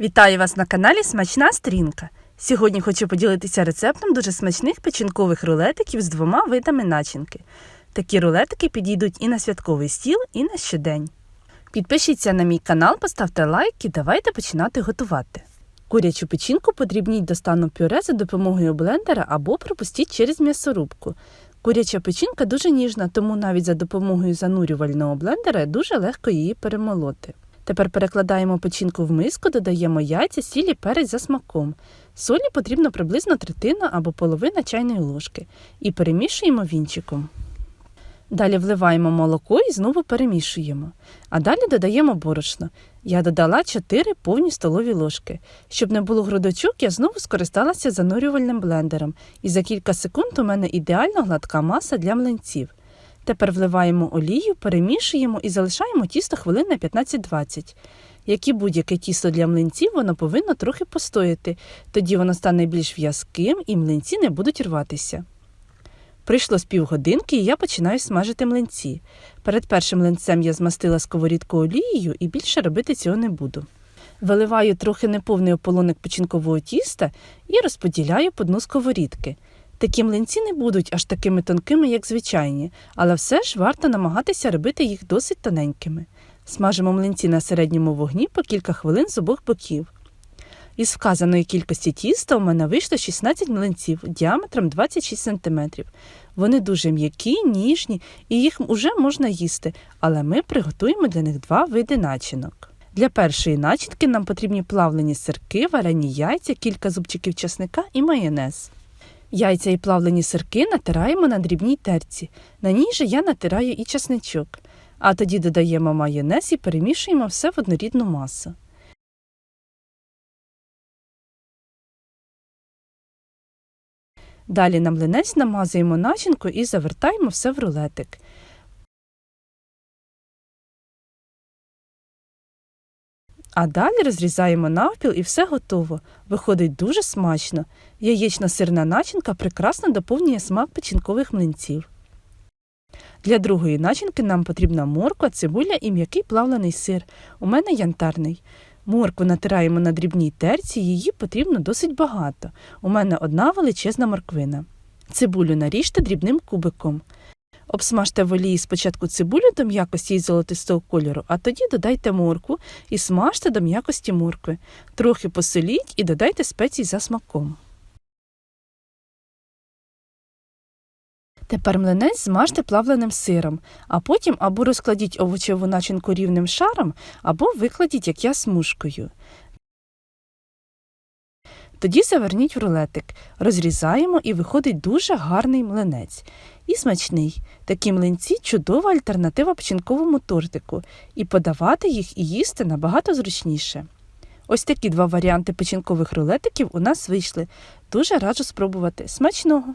Вітаю вас на каналі Смачна Стрінка. Сьогодні хочу поділитися рецептом дуже смачних печінкових рулетиків з двома видами начинки. Такі рулетики підійдуть і на святковий стіл, і на щодень. Підпишіться на мій канал, поставте лайк і давайте починати готувати. Курячу печінку подрібніть до стану пюре за допомогою блендера або пропустіть через м'ясорубку. Куряча печінка дуже ніжна, тому навіть за допомогою занурювального блендера дуже легко її перемолоти. Тепер перекладаємо печінку в миску, додаємо яйця, сіль і перець за смаком. Солі потрібно приблизно третина або половина чайної ложки і перемішуємо вінчиком. Далі вливаємо молоко і знову перемішуємо. А далі додаємо борошно. Я додала 4 повні столові ложки. Щоб не було грудочок, я знову скористалася занурювальним блендером, і за кілька секунд у мене ідеально гладка маса для млинців. Тепер вливаємо олію, перемішуємо і залишаємо тісто хвилин на 15-20. Як і будь-яке тісто для млинців, воно повинно трохи постояти, тоді воно стане більш в'язким і млинці не будуть рватися. Прийшло з півгодинки, і я починаю смажити млинці. Перед першим млинцем я змастила сковорідку олією і більше робити цього не буду. Виливаю трохи неповний ополоник печінкового тіста і розподіляю по дну сковорідки. Такі млинці не будуть аж такими тонкими, як звичайні, але все ж варто намагатися робити їх досить тоненькими. Смажимо млинці на середньому вогні по кілька хвилин з обох боків. Із вказаної кількості тіста у мене вийшло 16 млинців діаметром 26 см. Вони дуже м'які, ніжні і їх уже можна їсти, але ми приготуємо для них два види начинок. Для першої начинки нам потрібні плавлені сирки, варені яйця, кілька зубчиків чесника і майонез. Яйця і плавлені сирки натираємо на дрібній терці. На ній же я натираю і чесничок. А тоді додаємо майонез і перемішуємо все в однорідну масу. Далі на млинець намазуємо начинку і завертаємо все в рулетик. А далі розрізаємо навпіл і все готово. Виходить дуже смачно. Яєчно-сирна начинка прекрасно доповнює смак печінкових млинців. Для другої начинки нам потрібна морква, цибуля і м'який плавлений сир. У мене янтарний. Моркву натираємо на дрібній терці, її потрібно досить багато. У мене одна величезна морквина. Цибулю наріжте дрібним кубиком. Обсмажте в олії спочатку цибулю до м'якості і золотистого кольору, а тоді додайте моркву і смажте до м'якості моркви. Трохи посоліть і додайте спецій за смаком. Тепер млинець змажте плавленим сиром, а потім або розкладіть овочеву начинку рівним шаром, або викладіть, як я смужкою. Тоді заверніть в рулетик, розрізаємо і виходить дуже гарний млинець. І смачний. Такі млинці чудова альтернатива печінковому тортику, і подавати їх і їсти набагато зручніше. Ось такі два варіанти печінкових рулетиків у нас вийшли. Дуже раджу спробувати. Смачного!